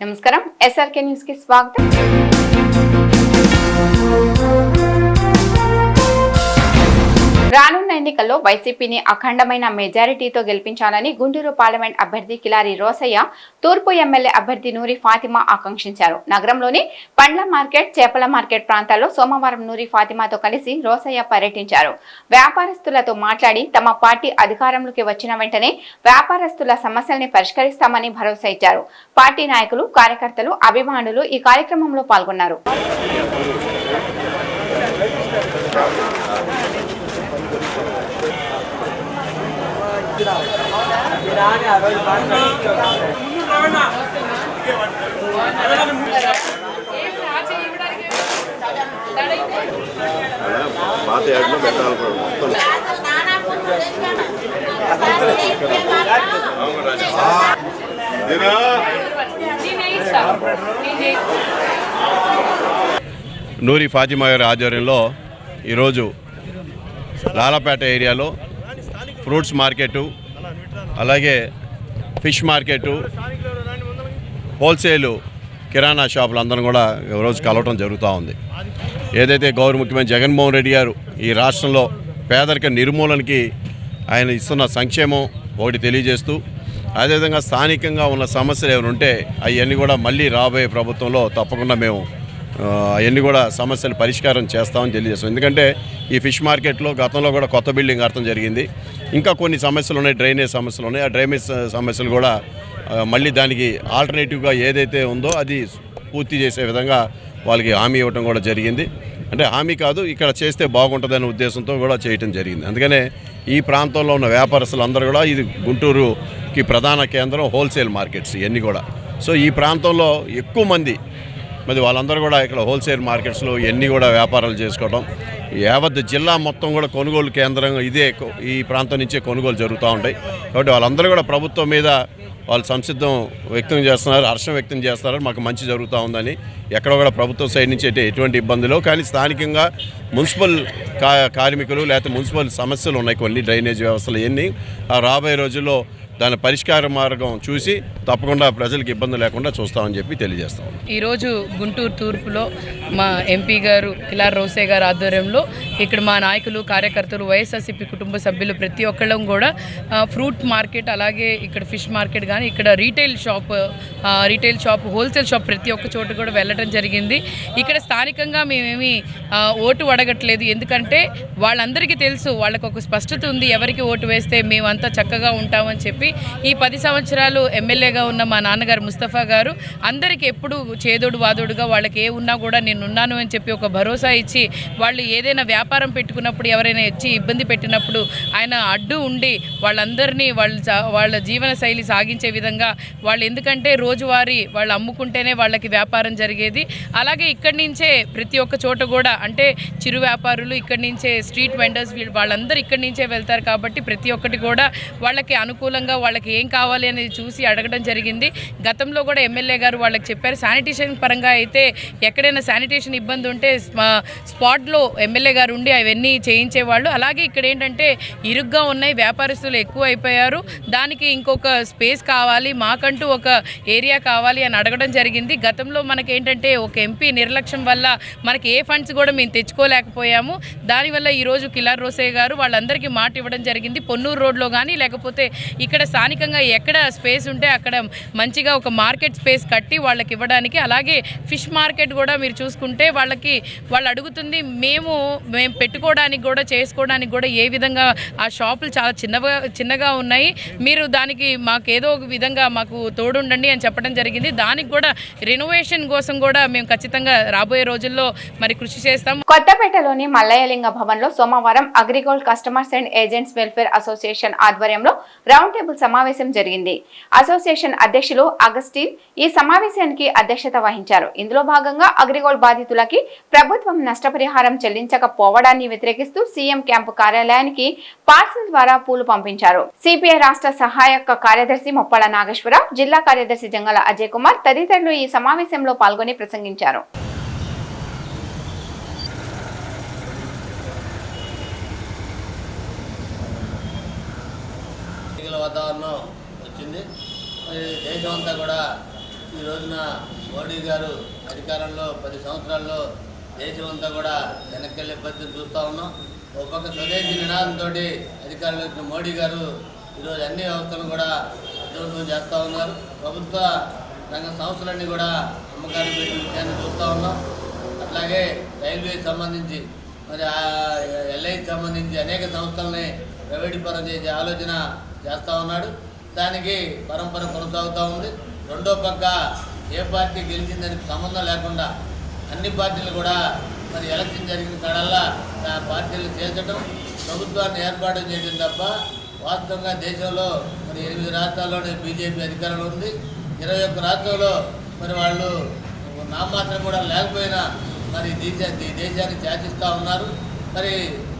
నమస్కారం SRK news కి స్వాగతం రానున్న ఎన్నికల్లో వైసీపీని అఖండమైన మెజారిటీతో గెలిపించాలని గుంటూరు పార్లమెంట్ అభ్యర్థి కిలారి రోసయ్య తూర్పు ఎమ్మెల్యే అభ్యర్థి నూరి ఫాతిమా ఆకాంక్షించారు. నగరంలోని పండ్ల మార్కెట్ చేపల మార్కెట్ ప్రాంతాల్లో సోమవారం నూరి ఫాతిమాతో కలిసి రోసయ్య పర్యటించారు. వ్యాపారస్తులతో మాట్లాడి తమ పార్టీ అధికారంలోకి వచ్చిన వెంటనే వ్యాపారస్తుల సమస్యల్ని పరిష్కరిస్తామని భరోసా ఇచ్చారు. పార్టీ నాయకులు కార్యకర్తలు అభిమానులు ఈ కార్యక్రమంలో పాల్గొన్నారు. పాత యాడ్లో పెట్టాలి మొత్తం నూరి ఫాతిమా గారి ఆధ్వర్యంలో ఈరోజు లాలపేట ఏరియాలో ఫ్రూట్స్ మార్కెటు అలాగే ఫిష్ మార్కెటు హోల్సేలు కిరాణా షాపులు అందరం కూడా రోజు కలవటం జరుగుతూ ఉంది. ఏదైతే గౌరవ ముఖ్యమంత్రి జగన్మోహన్ రెడ్డి గారు ఈ రాష్ట్రంలో పేదరిక నిర్మూలనకి ఆయన ఇస్తున్న సంక్షేమం ఒకటి తెలియజేస్తూ అదేవిధంగా స్థానికంగా ఉన్న సమస్యలు ఏమైనా ఉంటే అవన్నీ కూడా మళ్ళీ రాబోయే ప్రభుత్వంలో తప్పకుండా మేము అవన్నీ కూడా సమస్యలు పరిష్కారం చేస్తామని తెలియజేస్తాం. ఎందుకంటే ఈ ఫిష్ మార్కెట్లో గతంలో కూడా కొత్త బిల్డింగ్ అర్థం జరిగింది. ఇంకా కొన్ని సమస్యలు ఉన్నాయి డ్రైనేజ్ సమస్యలు ఉన్నాయి. ఆ డ్రైనేజ్ సమస్యలు కూడా మళ్ళీ దానికి ఆల్టర్నేటివ్గా ఏదైతే ఉందో అది పూర్తి చేసే విధంగా వాళ్ళకి హామీ ఇవ్వడం కూడా జరిగింది. అంటే హామీ కాదు ఇక్కడ చేస్తే బాగుంటుందనే ఉద్దేశంతో కూడా చేయటం జరిగింది. అందుకనే ఈ ప్రాంతంలో ఉన్న వ్యాపారస్తులు అందరూ కూడా ఇది గుంటూరుకి ప్రధాన కేంద్రం హోల్సేల్ మార్కెట్స్ ఇవన్నీ కూడా. సో ఈ ప్రాంతంలో ఎక్కువ మంది మరి వాళ్ళందరూ కూడా ఇక్కడ హోల్సేల్ మార్కెట్స్లో ఇవన్నీ కూడా వ్యాపారాలు చేసుకోవడం యావత్ జిల్లా మొత్తం కూడా కొనుగోలు కేంద్రం ఇదే ఈ ప్రాంతం నుంచే కొనుగోలు జరుగుతూ ఉంటాయి. కాబట్టి వాళ్ళందరూ కూడా ప్రభుత్వం మీద వాళ్ళు సంసిద్ధం వ్యక్తం చేస్తున్నారు హర్షం వ్యక్తం చేస్తున్నారు. మాకు మంచి జరుగుతూ ఉందని ఎక్కడ కూడా ప్రభుత్వం సైడ్ నుంచి అయితే ఎటువంటి ఇబ్బందులు కానీ స్థానికంగా మున్సిపల్ కా కార్మికులు లేకపోతే మున్సిపల్ సమస్యలు ఉన్నాయి కొన్ని డ్రైనేజ్ వ్యవస్థలు ఇవన్నీ. రాబోయే రోజుల్లో దాని పరిష్కార మార్గం చూసి తప్పకుండా ప్రజలకు ఇబ్బంది లేకుండా చూస్తామని చెప్పి తెలియజేస్తాం. ఈరోజు గుంటూరు తూర్పులో మా ఎంపీ గారు కిలార్ రోసే గారు ఆధ్వర్యంలో ఇక్కడ మా నాయకులు కార్యకర్తలు వైఎస్ఆర్సీపీ కుటుంబ సభ్యులు ప్రతి ఒక్కళ్ళం కూడా ఫ్రూట్ మార్కెట్ అలాగే ఇక్కడ ఫిష్ మార్కెట్ కానీ ఇక్కడ retail shop retail shop wholesale shop ప్రతి ఒక్క చోట కూడా వెళ్ళడం జరిగింది. ఇక్కడ స్థానికంగా మేమేమి ఓటు అడగట్లేదు. ఎందుకంటే వాళ్ళందరికీ తెలుసు వాళ్ళకు ఒక స్పష్టత ఉంది. ఎవరికి ఓటు వేస్తే మేమంతా చక్కగా ఉంటామని చెప్పి ఈ పది సంవత్సరాలు ఎమ్మెల్యేగా ఉన్న మా నాన్నగారు ముస్తఫా గారు అందరికీ ఎప్పుడు చేదోడు వాదోడుగా వాళ్ళకి ఏ ఉన్నా కూడా నేను ఉన్నాను అని చెప్పి ఒక భరోసా ఇచ్చి వాళ్ళు ఏదైనా వ్యాపారం పెట్టుకున్నప్పుడు ఎవరైనా వచ్చి ఇబ్బంది పెట్టినప్పుడు ఆయన అడ్డు ఉండి వాళ్ళందరినీ వాళ్ళ వాళ్ళ జీవన శైలి సాగించే విధంగా వాళ్ళు ఎందుకంటే రోజువారీ వాళ్ళు అమ్ముకుంటేనే వాళ్ళకి వ్యాపారం జరిగేది. అలాగే ఇక్కడి నుంచే ప్రతి ఒక్క చోట కూడా అంటే చిరు వ్యాపారులు ఇక్కడి నుంచే స్ట్రీట్ వెండర్స్ వాళ్ళందరూ ఇక్కడి నుంచే వెళ్తారు కాబట్టి ప్రతి ఒక్కటి కూడా వాళ్ళకి అనుకూలంగా వాళ్ళకి ఏం కావాలి అనేది చూసి అడగడం జరిగింది. గతంలో కూడా ఎమ్మెల్యే గారు వాళ్ళకి చెప్పారు. శానిటేషన్ పరంగా అయితే ఎక్కడైనా శానిటేషన్ ఇబ్బంది ఉంటే స్మా- స్పాట్లో ఎమ్మెల్యే గారు ఉండి అవన్నీ చేయించేవాళ్ళు. అలాగే ఇక్కడ ఏంటంటే ఇరుగ్గా ఉన్నాయి వ్యాపారస్తులు ఎక్కువ అయిపోయారు. దానికి ఇంకొక స్పేస్ కావాలి మాకంటూ ఒక ఏరియా కావాలి అని అడగడం జరిగింది. గతంలో మనకి ఏంటంటే ఒక ఎంపీ నిర్లక్ష్యం వల్ల మనకి ఏ ఫండ్స్ కూడా మేము తెచ్చుకోలేకపోయాము. దానివల్ల ఈరోజు కిలార్ రోసే గారు వాళ్ళందరికీ మాట ఇవ్వడం జరిగింది. పొన్నూరు రోడ్లో కానీ లేకపోతే ఇక్కడ స్థానికంగా ఎక్కడ స్పేస్ ఉంటే అక్కడ మంచిగా ఒక మార్కెట్ స్పేస్ కట్టి వాళ్ళకి ఇవ్వడానికి అలాగే ఫిష్ మార్కెట్ కూడా మీరు చూసుకుంటే వాళ్ళకి వాళ్ళు అడుగుతుంది మేము మేము పెట్టుకోవడానికి కూడా చేసుకోవడానికి కూడా ఏ విధంగా ఆ షాపులు చాలా చిన్నగా చిన్నగా ఉన్నాయి. మీరు దానికి మాకు ఏదో ఒక విధంగా మాకు తోడుండండి అని చెప్పడం జరిగింది. దానికి కూడా రెనోవేషన్ కోసం కూడా మేము ఖచ్చితంగా రాబోయే రోజుల్లో మరి కృషి చేస్తాం. కొత్తపేటలోని మల్లయ్యలింగ భవన్లో సోమవారం Agrigold customers and agents welfare association ఆధ్వర్యంలో రౌండ్ టేబుల్ సమావేశం జరిగింది. అసోసియేషన్ అధ్యక్షులు అగస్టిన్ ఈ సమావేశానికి అధ్యక్షత వహించారు. ఇందులో భాగంగా అగ్రిగోల్డ్ బాధితులకి ప్రభుత్వం నష్టపరిహారం చెల్లించకపోవడాన్ని వ్యతిరేకిస్తూ సీఎం క్యాంపు కార్యాలయానికి పార్సల్ ద్వారా పూలు పంపించారు. సిపిఐ రాష్ట్ర సహాయక కార్యదర్శి మొప్పల నాగేశ్వరరావు జిల్లా కార్యదర్శి జంగల అజయ్ కుమార్ తదితరులు ఈ సమావేశంలో పాల్గొని ప్రసంగించారు. మోడీ గారు అధికారంలో పది సంవత్సరాల్లో దేశం అంతా కూడా వెనక్కెళ్ళే పరిస్థితి చూస్తూ ఉన్నాం. ఒక పక్క స్వదేశీ నినాదంతో అధికారంలో వచ్చిన మోడీ గారు ఈరోజు అన్ని వ్యవస్థలను కూడా అభివృద్ధి చేస్తూ ఉన్నారు. ప్రభుత్వ రంగ సంస్థలన్నీ కూడా అమ్మకానికి పెట్టిన విషయాన్ని చూస్తూ ఉన్నాం. అట్లాగే రైల్వే సంబంధించి మరి ఎల్ఐకి సంబంధించి అనేక సంస్థలని ప్రైవేట్ పరం చేసే ఆలోచన చేస్తూ ఉన్నాడు. దానికి పరంపర కొనసాగుతూ ఉంది. రెండో పక్క ఏ పార్టీ గెలిచిందని సంబంధం లేకుండా అన్ని పార్టీలు కూడా మరి ఎలక్షన్ జరిగిన కాడల్లా ఆ పార్టీలు చేర్చడం ప్రభుత్వాన్ని ఏర్పాటు చేయడం తప్ప వాస్తవంగా దేశంలో మరి ఎనిమిది రాష్ట్రాల్లోనే బీజేపీ అధికారంలో ఉంది. ఇరవై ఒక్క రాష్ట్రంలో మరి వాళ్ళు నామాత్రం కూడా లేకపోయినా మరి దేశ దేశాన్ని శాసిస్తూ ఉన్నారు. మరి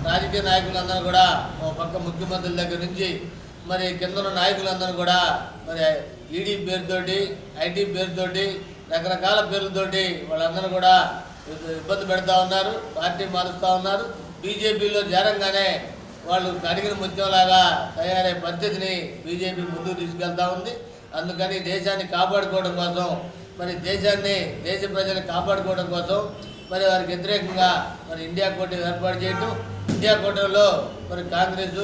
రాజకీయ నాయకులందరూ కూడా ఒక పక్క ముఖ్యమంత్రుల దగ్గర నుంచి మరి కింద ఉన్న నాయకులందరూ కూడా మరి ఈడీ పేరుతోటి ఐటీ పేరుతోటి రకరకాల పేర్లతోటి వాళ్ళందరూ కూడా ఇబ్బంది పెడతా ఉన్నారు పార్టీ మారుస్తూ ఉన్నారు. బీజేపీలో చేరంగానే వాళ్ళు అడిగిన ముత్యంలాగా తయారయ్యే పద్ధతిని బీజేపీ ముందుకు తీసుకెళ్తా ఉంది. అందుకని దేశాన్ని కాపాడుకోవడం కోసం మరి దేశాన్ని దేశ ప్రజల్ని కాపాడుకోవడం కోసం మరి వారికి వ్యతిరేకంగా మరి ఇండియా కూటమి ఏర్పాటు చేయటం. ఇండియా కూటమిలో మరి కాంగ్రెస్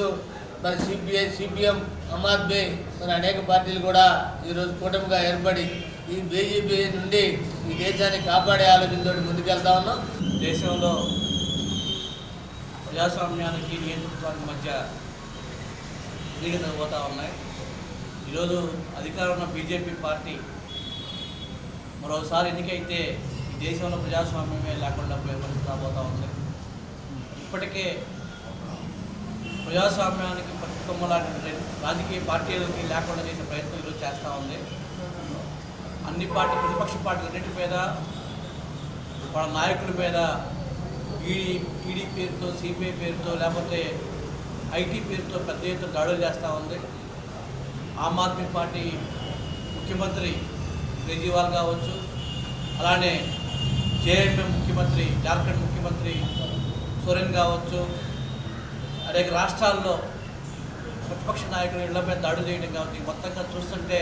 మరి సిపిఐ సిపిఎం ఆమ్ ఆద్మీ మరి అనేక పార్టీలు కూడా ఈరోజు కూటమిగా ఏర్పడి ఈ బీజేపీ నుండి ఈ దేశాన్ని కాపాడే ఆలోచనతో ముందుకెళ్తా ఉన్నాం. దేశంలో ప్రజాస్వామ్యానికి నియంతృత్వానికి మధ్య ఎన్నికలు పోతా ఉన్నాయి. ఈరోజు అధికారంలో ఉన్న బీజేపీ పార్టీ మరోసారి ఎన్నికైతే ఈ దేశంలో ప్రజాస్వామ్యమే లేకుండా పోయే పరిస్థితి రాబోతూ ఉంది. ఇప్పటికే ప్రజాస్వామ్యానికి ప్రతికొమ్మలాంటి రాజకీయ పార్టీలకి లేకుండా చేసే ప్రయత్నం ఈరోజు చేస్తూ ఉంది. అన్ని పార్టీ ప్రతిపక్ష పార్టీలన్నిటి మీద వాళ్ళ నాయకుల మీద ఈడీ ఈడీ పేరుతో సిబిఐ పేరుతో లేకపోతే ఐటీ పేరుతో పెద్ద ఎత్తున దాడులు చేస్తూ ఉంది. ఆమ్ ఆద్మీ పార్టీ ముఖ్యమంత్రి కేజ్రీవాల్ కావచ్చు అలానే జేఎంఎం ముఖ్యమంత్రి జార్ఖండ్ ముఖ్యమంత్రి సోరెన్ కావచ్చు అనేక రాష్ట్రాల్లో ప్రతిపక్ష నాయకులు ఇళ్ళ మీద దాడులు చేయడం కావచ్చు మొత్తంగా చూస్తుంటే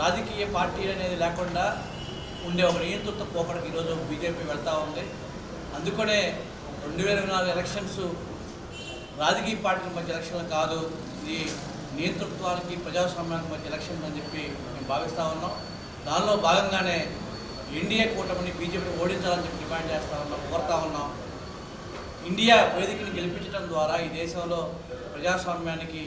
రాజకీయ పార్టీలు అనేది లేకుండా ఉండే ఒక నియంతృత్వ పోకడకి ఈరోజు బీజేపీ వెళ్తూ ఉంది. అందుకనే రెండు వేల ఇరవై నాలుగు ఎలక్షన్స్ రాజకీయ పార్టీల మధ్య ఎలక్షన్లు కాదు ఇది నియంతృత్వానికి ప్రజాస్వామ్యానికి మధ్య ఎలక్షన్ అని చెప్పి మేము భావిస్తూ ఉన్నాం. దానిలో భాగంగానే ఎన్డీఏ కూటమిని బీజేపీని ఓడించాలని చెప్పి డిమాండ్ చేస్తూ ఉన్నాం కోరుతా ఉన్నాం. ఇండియా వేదికని గెలిపించడం ద్వారా ఈ దేశంలో ప్రజాస్వామ్యానికి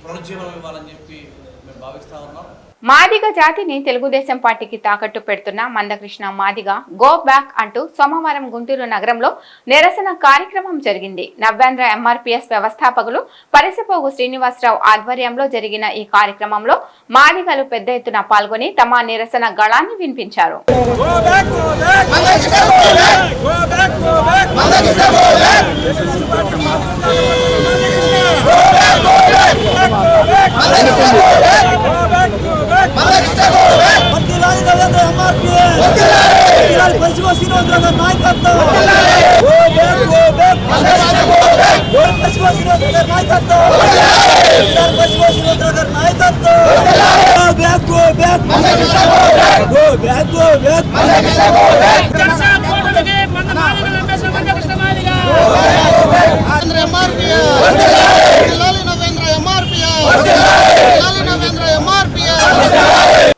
పునరుజ్జీవనం ఇవ్వాలని చెప్పి మేము భావిస్తూ ఉన్నాం. మాదిగ జాతిని తెలుగుదేశం పార్టీకి తాకట్టు పెడుతున్న మందకృష్ణ మాదిగ గో బ్యాక్ అంటూ సోమవారం గుంటూరు నగరంలో నిరసన కార్యక్రమం జరిగింది. నవ్యాంధ్ర ఎంఆర్పీఎస్ వ్యవస్థాపకులు పరిసపోగు శ్రీనివాసరావు ఆధ్వర్యంలో జరిగిన ఈ కార్యక్రమంలో మాదిగలు పెద్ద ఎత్తున పాల్గొని తమ నిరసన గళాన్ని వినిపించారు. శ్రీనివాసరావు నాయకత్వం. నాయకత్వం నాయకత్వం go back go back go back go back Narendra MRPS జిల్లాలి Narendra MRPS జిల్లాలి నరేంద్ర ఎంఆర్పిఎస్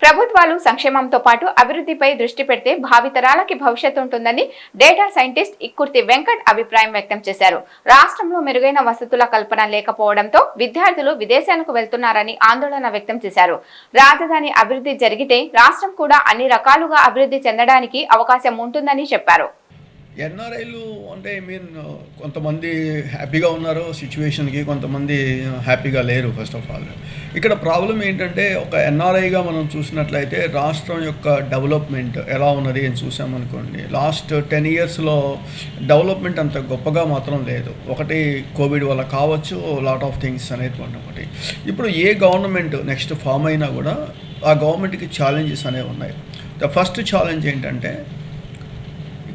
ప్రభుత్వాలు సంక్షేమంతో పాటు అభివృద్ధిపై దృష్టి పెడితే భావితరాలకి భవిష్యత్తు ఉంటుందని డేటా సైంటిస్ట్ ఇక్కుర్తి వెంకట్ అభిప్రాయం వ్యక్తం చేశారు. రాష్ట్రంలో మెరుగైన వసతుల కల్పన లేకపోవడంతో విద్యార్థులు విదేశాలకు వెళ్తున్నారని ఆందోళన వ్యక్తం చేశారు. రాజధాని అభివృద్ధి జరిగితే రాష్ట్రం కూడా అన్ని రకాలుగా అభివృద్ధి చెందడానికి అవకాశం ఉంటుందని చెప్పారు. ఎన్ఆర్ఐలు అంటే ఐ మీన్ కొంతమంది హ్యాపీగా ఉన్నారు సిచ్యువేషన్కి కొంతమంది హ్యాపీగా లేరు ఫస్ట్ ఆఫ్ ఆల్ ఇక్కడ ప్రాబ్లం ఏంటంటే ఒక ఎన్ఆర్ఐగా మనం చూసినట్లయితే రాష్ట్రం యొక్క డెవలప్మెంట్ ఎలా ఉన్నది అని చూసామనుకోండి. లాస్ట్ టెన్ ఇయర్స్లో డెవలప్మెంట్ అంత గొప్పగా మాత్రం లేదు. ఒకటి కోవిడ్ వల్ల కావచ్చు లాట్ ఆఫ్ థింగ్స్ అనేటువంటి ఒకటి. ఇప్పుడు ఏ గవర్నమెంట్ నెక్స్ట్ ఫామ్ అయినా కూడా ఆ గవర్నమెంట్కి ఛాలెంజెస్ అనేవి ఉన్నాయి. ద ఫస్ట్ ఛాలెంజ్ ఏంటంటే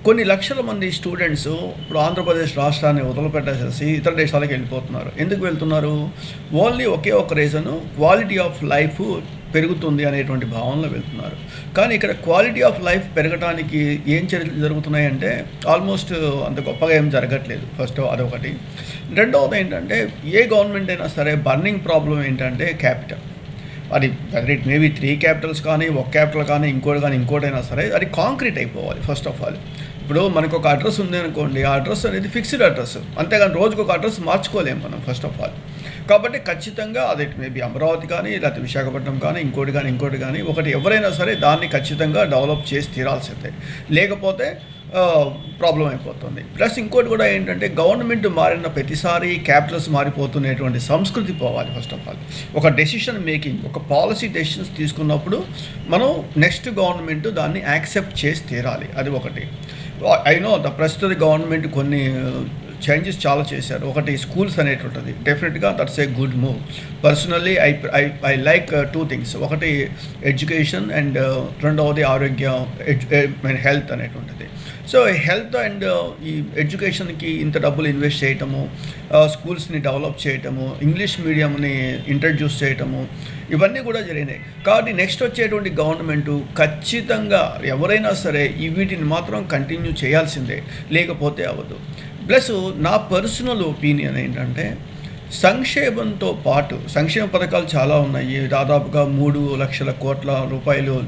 కొన్ని లక్షల మంది స్టూడెంట్స్ ఇప్పుడు ఆంధ్రప్రదేశ్ రాష్ట్రాన్ని వదిలిపెట్టేసేసి ఇతర దేశాలకు వెళ్ళిపోతున్నారు. ఎందుకు వెళ్తున్నారు? ఓన్లీ ఒకే ఒక రీజను క్వాలిటీ ఆఫ్ లైఫ్ పెరుగుతుంది అనేటువంటి భావనలో వెళ్తున్నారు. కానీ ఇక్కడ క్వాలిటీ ఆఫ్ లైఫ్ పెరగడానికి ఏం చర్యలు జరుగుతున్నాయంటే ఆల్మోస్ట్ అంత గొప్పగా ఏం జరగట్లేదు. ఫస్ట్ అదొకటి. రెండవది ఏంటంటే ఏ గవర్నమెంట్ అయినా సరే బర్నింగ్ ప్రాబ్లం ఏంటంటే క్యాపిటల్. అది ఇట్ మేబీ త్రీ క్యాపిటల్స్ కానీ ఒక క్యాపిటల్ కానీ ఇంకోటి కానీ ఇంకోటైనా సరే అది కాంక్రీట్ అయిపోవాలి ఫస్ట్ ఆఫ్ ఆల్ ఇప్పుడు మనకు ఒక అడ్రస్ ఉంది అనుకోండి ఆ అడ్రస్ అనేది ఫిక్స్డ్ అడ్రస్. అంతేగాని రోజుకు ఒక అడ్రస్ మార్చుకోలేము మనం ఫస్ట్ ఆఫ్ ఆల్ కాబట్టి ఖచ్చితంగా అది మేబీ అమరావతి కానీ లేకపోతే విశాఖపట్నం కానీ ఇంకోటి కానీ ఇంకోటి కానీ ఒకటి ఎవరైనా సరే దాన్ని ఖచ్చితంగా డెవలప్ చేసి తీరాల్సిందే. లేకపోతే ప్రాబ్లం అయిపోతుంది. ప్లస్ ఇంకోటి కూడా ఏంటంటే గవర్నమెంట్ మారిన ప్రతిసారి క్యాపిటల్స్ మారిపోతున్నటువంటి సంస్కృతి పోవాలి ఫస్ట్ ఆఫ్ ఆల్ ఒక డెసిషన్ మేకింగ్ ఒక పాలసీ డెసిషన్స్ తీసుకున్నప్పుడు మనం నెక్స్ట్ గవర్నమెంట్ దాన్ని యాక్సెప్ట్ చేసి తీరాలి. అది ఒకటి. ఐ నో ద ప్రస్తుత గవర్నమెంట్ కొన్ని చేంజెస్ చాలా చేశారు. ఒకటి స్కూల్స్ అనేటువంటిది డెఫినెట్గా that's a good move personally I I I like two things ఒకటి ఎడ్యుకేషన్ అండ్ uh, రెండవది ఆరోగ్యం హెల్త్ అనేటువంటిది సో హెల్త్ అండ్ ఈ ఎడ్యుకేషన్కి ఇంత డబ్బులు ఇన్వెస్ట్ చేయటము uh, స్కూల్స్ని డెవలప్ చేయటము ఇంగ్లీష్ మీడియంని ఇంట్రడ్యూస్ చేయటము ఇవన్నీ కూడా జరిగినాయి. కాబట్టి నెక్స్ట్ వచ్చేటువంటి గవర్నమెంట్ ఖచ్చితంగా ఎవరైనా సరే ఈ వీటిని మాత్రం కంటిన్యూ చేయాల్సిందే. లేకపోతే అవ్వదు. ప్లస్ నా పర్సనల్ ఒపీనియన్ ఏంటంటే సంక్షేమంతో పాటు సంక్షేమ పథకాలు చాలా ఉన్నాయి. దాదాపుగా మూడు లక్షల కోట్ల రూపాయలు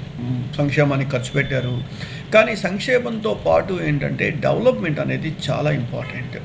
సంక్షేమానికి ఖర్చు పెట్టారు. కానీ సంక్షేమంతో పాటు ఏంటంటే డెవలప్మెంట్ అనేది చాలా ఇంపార్టెంట్.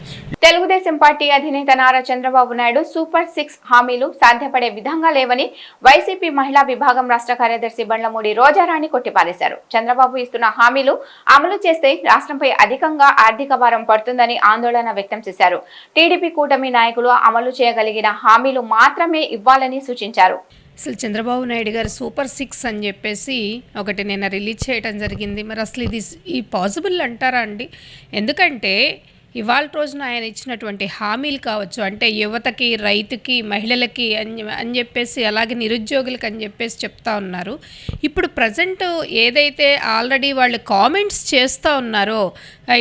తెలుగుదేశం పార్టీ అధినేత నారా చంద్రబాబు నాయుడు సూపర్ సిక్స్ హామీలు సాధ్యపడే విధంగా లేవని వైసీపీ మహిళా విభాగం రాష్ట్ర కార్యదర్శి బండ్లమూడి రోజారాణి కొట్టిపారేశారు. చంద్రబాబు ఇస్తున్న హామీలు అమలు చేస్తే రాష్ట్రంపై అధికంగా ఆర్థిక భారం పడుతుందని ఆందోళన వ్యక్తం చేశారు. టీడీపీ కూటమి నాయకులు అమలు చేయగలిగిన హామీలు మాత్రమే ఇవ్వాలని సూచించారు. అసలు చంద్రబాబు నాయుడు గారు సూపర్ సిక్స్ అని చెప్పేసి ఒకటి నిన్న రిలీజ్ చేయడం జరిగింది. మరి అసలు ఇది ఈ పాసిబుల్ అంటారా అండి? ఎందుకంటే ఇవాళ రోజున ఆయన ఇచ్చినటువంటి హామీలు కావచ్చు అంటే యువతకి రైతుకి మహిళలకి అని అని చెప్పేసి అలాగే నిరుద్యోగులకి అని చెప్పేసి చెప్తా ఉన్నారు. ఇప్పుడు ప్రజెంట్ ఏదైతే ఆల్రెడీ వాళ్ళు కామెంట్స్ చేస్తూ ఉన్నారో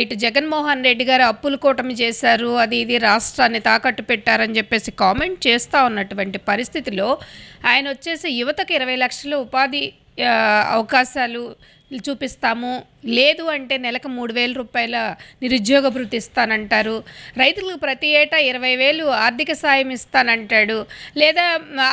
ఇటు జగన్మోహన్ రెడ్డి గారు అప్పులు కూటమి చేశారు అది ఇది రాష్ట్రాన్ని తాకట్టు పెట్టారని చెప్పేసి కామెంట్ చేస్తూ ఉన్నటువంటి పరిస్థితిలో ఆయన వచ్చేసి యువతకి ఇరవై లక్షల ఉపాధి అవకాశాలు చూపిస్తాము లేదు అంటే నెలకు మూడు వేల రూపాయల నిరుద్యోగ భృతి ఇస్తానంటారు. రైతులకు ప్రతి ఏటా ఇరవై వేలు ఆర్థిక సాయం ఇస్తానంటాడు. లేదా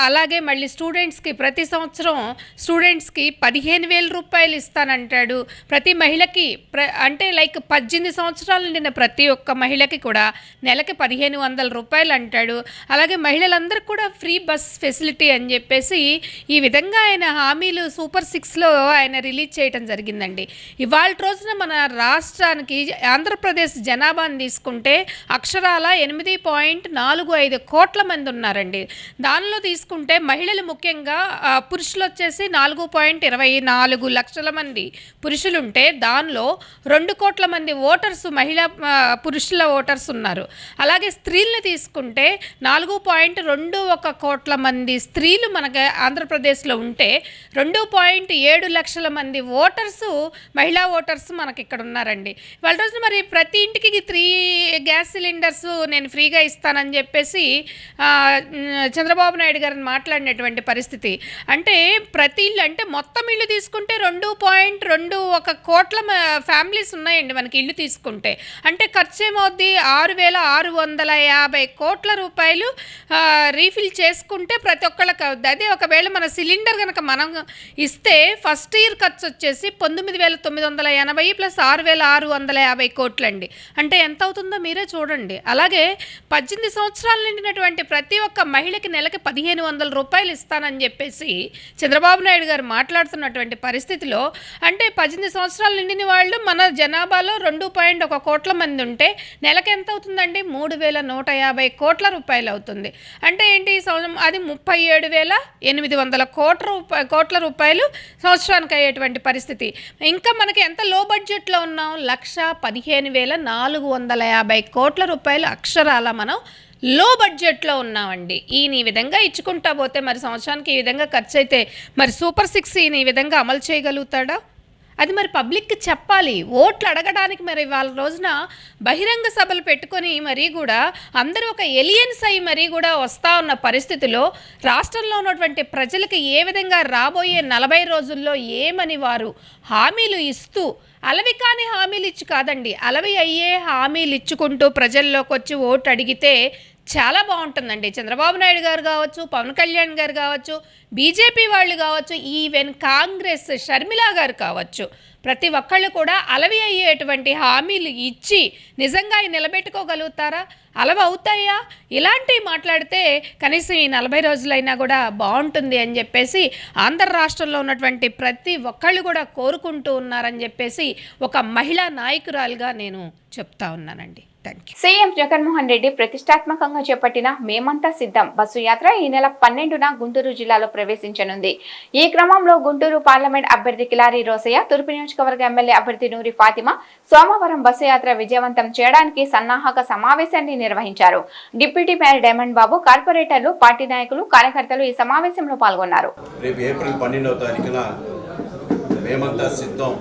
అలాగే మళ్ళీ స్టూడెంట్స్కి ప్రతి సంవత్సరం స్టూడెంట్స్కి పదిహేను వేల రూపాయలు ఇస్తానంటాడు. ప్రతి మహిళకి ప్ర అంటే లైక్ పద్దెనిమిది సంవత్సరాలు నిండిన ప్రతి ఒక్క మహిళకి కూడా నెలకి పదిహేను వందల రూపాయలు అంటాడు. అలాగే మహిళలందరికీ కూడా ఫ్రీ బస్ ఫెసిలిటీ అని చెప్పేసి ఈ విధంగా ఆయన హామీలు సూపర్ సిక్స్లో ఆయన రిలీజ్ చేయడం జరిగిందండి. ఇవాళ రోజున మన రాష్ట్రానికి ఆంధ్రప్రదేశ్ జనాభాని తీసుకుంటే అక్షరాల ఎనిమిది పాయింట్ నాలుగు ఐదు కోట్ల మంది ఉన్నారండి. దానిలో తీసుకుంటే మహిళలు ముఖ్యంగా పురుషులు వచ్చేసి నాలుగు పాయింట్ ఇరవై నాలుగు లక్షల మంది పురుషులుంటే దానిలో రెండు కోట్ల మంది ఓటర్స్ మహిళా పురుషుల ఓటర్స్ ఉన్నారు. అలాగే స్త్రీలను తీసుకుంటే నాలుగు పాయింట్ రెండు ఒక కోట్ల మంది స్త్రీలు మనకి ఆంధ్రప్రదేశ్లో ఉంటే రెండు పాయింట్ ఏడు లక్షల మంది ఓటర్సు మహిళా ఓటర్స్ మనకి ఇక్కడ ఉన్నారండి. వాళ్ళ రోజున మరి ప్రతి ఇంటికి త్రీ గ్యాస్ సిలిండర్స్ నేను ఫ్రీగా ఇస్తానని చెప్పేసి చంద్రబాబు నాయుడు గారిని మాట్లాడినటువంటి పరిస్థితి. అంటే ప్రతి ఇల్లు అంటే మొత్తం ఇల్లు తీసుకుంటే రెండు పాయింట్ రెండు ఒక కోట్ల ఫ్యామిలీస్ ఉన్నాయండి మనకి ఇల్లు తీసుకుంటే. అంటే ఖర్చు ఏమవుద్ది ఆరు వేల ఆరు వందల యాభై కోట్ల రూపాయలు రీఫిల్ చేసుకుంటే ప్రతి ఒక్కళ్ళకి అవుద్ది. అదే ఒకవేళ మన సిలిండర్ కనుక మనం ఇస్తే ఫస్ట్ ఇయర్ ఖర్చు వచ్చేసి పంతొమ్మిది వేల తొమ్మిది వందల ఎనభై ప్లస్ ఆరు వేల ఆరు వందల యాభై కోట్లండి. అంటే ఎంత అవుతుందో మీరే చూడండి. అలాగే పద్దెనిమిది సంవత్సరాలు నిండినటువంటి ప్రతి ఒక్క మహిళకి నెలకి పదిహేను వందల రూపాయలు ఇస్తానని చెప్పేసి చంద్రబాబు నాయుడు గారు మాట్లాడుతున్నటువంటి పరిస్థితిలో అంటే పద్దెనిమిది సంవత్సరాలు నిండిన వాళ్ళు మన జనాభాలో రెండు పాయింట్ ఒక కోట్ల మంది ఉంటే నెలకి ఎంత అవుతుందండి మూడు వేల నూట యాభై కోట్ల రూపాయలు అవుతుంది. అంటే ఏంటి? సంవత్సరం అది ముప్పై ఏడు వేల ఎనిమిది వందల కోట్ల రూపాయ కోట్ల రూపాయలు సంవత్సరానికి అయ్యేటువంటి పరిస్థితి. ఇంకా మనకి ఎంత లో బడ్జెట్లో ఉన్నాం? లక్ష పదిహేను వేల నాలుగు వందల యాభై కోట్ల రూపాయలు అక్షరాల మనం లో బడ్జెట్లో ఉన్నామండి. ఈయన ఈ విధంగా ఇచ్చుకుంటా పోతే మరి సంవత్సరానికి ఈ విధంగా ఖర్చు అయితే మరి సూపర్ సిక్స్ ఈయన ఈ విధంగా అమలు చేయగలుగుతాడా? అది మరి పబ్లిక్కి చెప్పాలి. ఓట్లు అడగడానికి మరి వాళ్ళ రోజున బహిరంగ సభలు పెట్టుకొని మరీ కూడా అందరూ ఒక ఎలియన్స్ అయి మరీ కూడా వస్తూ ఉన్న పరిస్థితిలో రాష్ట్రంలో ఉన్నటువంటి ప్రజలకు ఏ విధంగా రాబోయే నలభై రోజుల్లో ఏమని వారు హామీలు ఇస్తూ అలవి కాని హామీలు ఇచ్చి కాదండి. అలవి అయ్యే హామీలు ఇచ్చుకుంటూ ప్రజల్లోకి వచ్చి ఓటు అడిగితే చాలా బాగుంటుందండి. చంద్రబాబు నాయుడు గారు కావచ్చు పవన్ కళ్యాణ్ గారు కావచ్చు బీజేపీ వాళ్ళు కావచ్చు ఈవెన్ కాంగ్రెస్ షర్మిల గారు కావచ్చు. ప్రతి ఒక్కళ్ళు కూడా అలవి అయ్యేటువంటి హామీలు ఇచ్చి నిజంగా నిలబెట్టుకోగలుగుతారా? అలవి అవుతాయా? ఇలాంటివి మాట్లాడితే కనీసం ఈ నలభై రోజులైనా కూడా బాగుంటుంది అని చెప్పేసి ఆంధ్ర రాష్ట్రంలో ఉన్నటువంటి ప్రతి ఒక్కళ్ళు కూడా కోరుకుంటూ ఉన్నారని చెప్పేసి ఒక మహిళా నాయకురాలుగా నేను చెప్తా ఉన్నానండి. సీఎం జగన్మోహన్ రెడ్డి ప్రతిష్టాత్మకంగా చేపట్టిన మేమంతా సిద్ధం బస్సు యాత్ర ఈ నెల పన్నెండున గుంటూరు జిల్లాలో ప్రవేశించనుంది. ఈ క్రమంలో గుంటూరు పార్లమెంట్ అభ్యర్థి కిలారి రోసయ్య తూర్పు నియోజకవర్గ ఎమ్మెల్యే అభ్యర్థి నూరి ఫాతిమా సోమవారం బస్సు యాత్ర విజయవంతం చేయడానికి సన్నాహక సమావేశాన్ని నిర్వహించారు. డిప్యూటీ మేయర్ డైమండ్ బాబు కార్పొరేటర్లు పార్టీ నాయకులు కార్యకర్తలు ఈ సమావేశంలో పాల్గొన్నారు. రేపు ఏప్రిల్ పన్నెండవ తారీఖున మేమంతా సిద్ధం.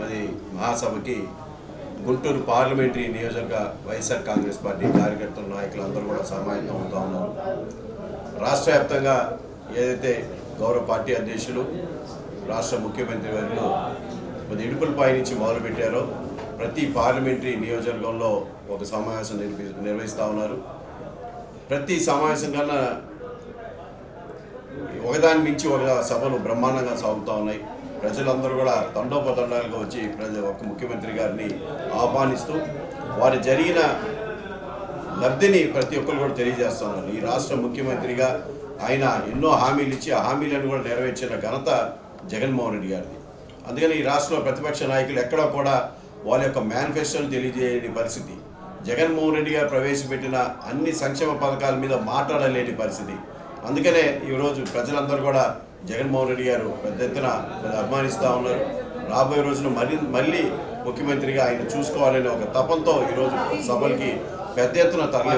మరి మహాసభకి గుంటూరు పార్లమెంటరీ నియోజకవర్గ వైఎస్ఆర్ కాంగ్రెస్ పార్టీ కార్యకర్తలు నాయకులు అందరూ కూడా సమాయత్తం అవుతా ఉన్నారు. రాష్ట్ర వ్యాప్తంగా ఏదైతే గౌరవ పార్టీ అధ్యక్షులు రాష్ట్ర ముఖ్యమంత్రి వర్యులు కొద్ది ఇడుపులపై నుంచి మొదలుపెట్టారో ప్రతి పార్లమెంటరీ నియోజకవర్గంలో ఒక సమావేశం నిర్వహి నిర్వహిస్తూ ఉన్నారు. ప్రతి సమావేశం కన్నా ఒకదాని మించి ఒక సభలు బ్రహ్మాండంగా సాగుతూ ఉన్నాయి. ప్రజలందరూ కూడా తండోపతండాలుగా వచ్చి ప్రజ ఒక ముఖ్యమంత్రి గారిని ఆహ్వానిస్తూ వారు జరిగిన లబ్ధిని ప్రతి ఒక్కరు కూడా తెలియజేస్తున్నారు. ఈ రాష్ట్ర ముఖ్యమంత్రిగా ఆయన ఎన్నో హామీలు ఇచ్చి ఆ హామీలను కూడా నెరవేర్చిన ఘనత జగన్మోహన్ రెడ్డి గారిది. అందుకని ఈ రాష్ట్రంలో ప్రతిపక్ష నాయకులు ఎక్కడా కూడా వాళ్ళ యొక్క మేనిఫెస్టోని తెలియజేయని పరిస్థితి. జగన్మోహన్ రెడ్డి గారు ప్రవేశపెట్టిన అన్ని సంక్షేమ పథకాల మీద మాట్లాడలేని పరిస్థితి. అందుకనే ఈరోజు ప్రజలందరూ కూడా జగన్మోహన్ రెడ్డి గారు పెద్ద ఎత్తున అభిమానిస్తూ ఉన్నారు. రాబోయే రోజున మళ్ళీ మళ్ళీ ముఖ్యమంత్రిగా ఆయన చూసుకోవాలనే ఒక తపంతో ఈరోజు సభలకి పెద్ద ఎత్తున తరలి.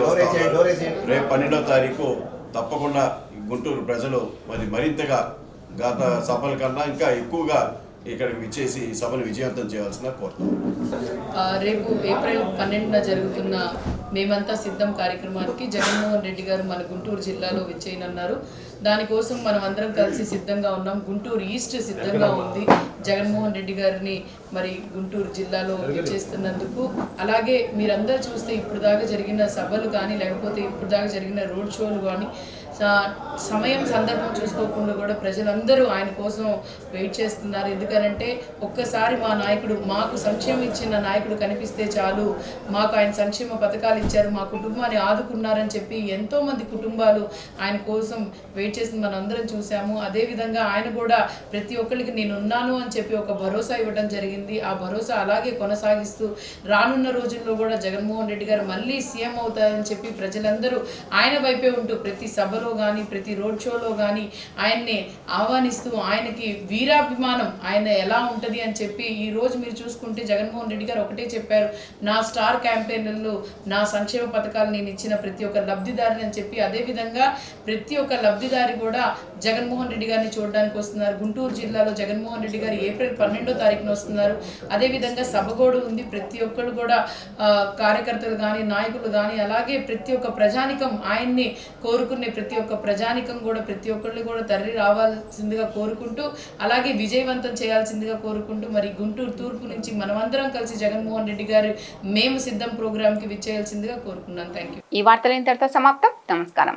రేపు పన్నెండో తారీఖు తప్పకుండా గుంటూరు ప్రజలు మరి మరింతగా గత సభల కన్నా ఇంకా ఎక్కువగా ఇక్కడికి విచ్చేసి సభను విజయవంతం చేయాల్సిన కోరుతున్నాను ఆ, రేపు ఏప్రిల్ పన్నెండున జరుగుతున్న మేమంతా సిద్ధం కార్యక్రమానికి జగన్మోహన్ రెడ్డి గారు మన గుంటూరు జిల్లాలో విచ్చేయనున్నారు. దానికోసం మనం అందరం కలిసి సిద్ధంగా ఉన్నాం. గుంటూరు ఈస్ట్ సిద్ధంగా ఉంది. జగన్మోహన్ రెడ్డి గారిని మరి గుంటూరు జిల్లాలో చేస్తున్నందుకు. అలాగే మీరందరూ చూస్తే ఇప్పుడు దాకా జరిగిన సభలు కానీ లేకపోతే ఇప్పుడు దాకా జరిగిన రోడ్ షోలు కానీ సమయం సందర్భం చూసుకోకుండా కూడా ప్రజలందరూ ఆయన కోసం వెయిట్ చేస్తున్నారు. ఎందుకనంటే ఒక్కసారి మా నాయకుడు మాకు సంక్షేమం ఇచ్చిన నాయకుడు కనిపిస్తే చాలు. మాకు ఆయన సంక్షేమ పథకాలు ఇచ్చారు మా కుటుంబాన్ని ఆదుకున్నారని చెప్పి ఎంతోమంది కుటుంబాలు ఆయన కోసం వెయిట్ చేసింది మనం అందరం చూసాము అదేవిధంగా ఆయన కూడా ప్రతి ఒక్కరికి నేను ఉన్నాను అని చెప్పి ఒక భరోసా ఇవ్వడం జరిగింది. ఆ భరోసా అలాగే కొనసాగిస్తూ రానున్న రోజుల్లో కూడా జగన్మోహన్ రెడ్డి గారు మళ్ళీ సీఎం అవుతారని చెప్పి ప్రజలందరూ ఆయన వైపే ఉంటూ ప్రతి సభలో కానీ ప్రతి రోడ్ షోలో కానీ ఆయన్ని ఆహ్వానిస్తూ ఆయనకి వీరాభిమానం ఆయన ఎలా ఉంటుంది అని చెప్పి ఈ రోజు మీరు చూసుకుంటే జగన్మోహన్ రెడ్డి గారు ఒకటే చెప్పారు. నా స్టార్ క్యాంపెయిన్లలో నా సంక్షేమ పథకాలు నేను ఇచ్చిన ప్రతి ఒక్క లబ్ధిదారిని అని చెప్పి. అదేవిధంగా ప్రతి ఒక్క లబ్ధిదారి కూడా జగన్మోహన్ రెడ్డి గారిని చూడడానికి వస్తున్నారు. గుంటూరు జిల్లాలో జగన్మోహన్ రెడ్డి గారు ఏప్రిల్ పన్నెండో తారీఖున వస్తున్నారు. అదేవిధంగా సభగోడు ఉంది. ప్రతి ఒక్కరు కూడా కార్యకర్తలు కానీ నాయకులు కానీ అలాగే ప్రతి ఒక్క ప్రజానికం ఆయన్ని కోరుకునే ప్రతి ఒక్క ప్రజానికం కూడా ప్రతి ఒక్కళ్ళు కూడా తరలి రావాల్సిందిగా కోరుకుంటూ అలాగే విజయవంతం చేయాల్సిందిగా కోరుకుంటూ మరి గుంటూరు తూర్పు నుంచి మనమందరం కలిసి జగన్మోహన్ రెడ్డి గారు మేము సిద్ధం ప్రోగ్రామ్కి విచ్చేయాల్సిందిగా కోరుకున్నాను థ్యాంక్ యూ ఈ వార్తలు ఇంతటితో సమాప్తం. నమస్కారం.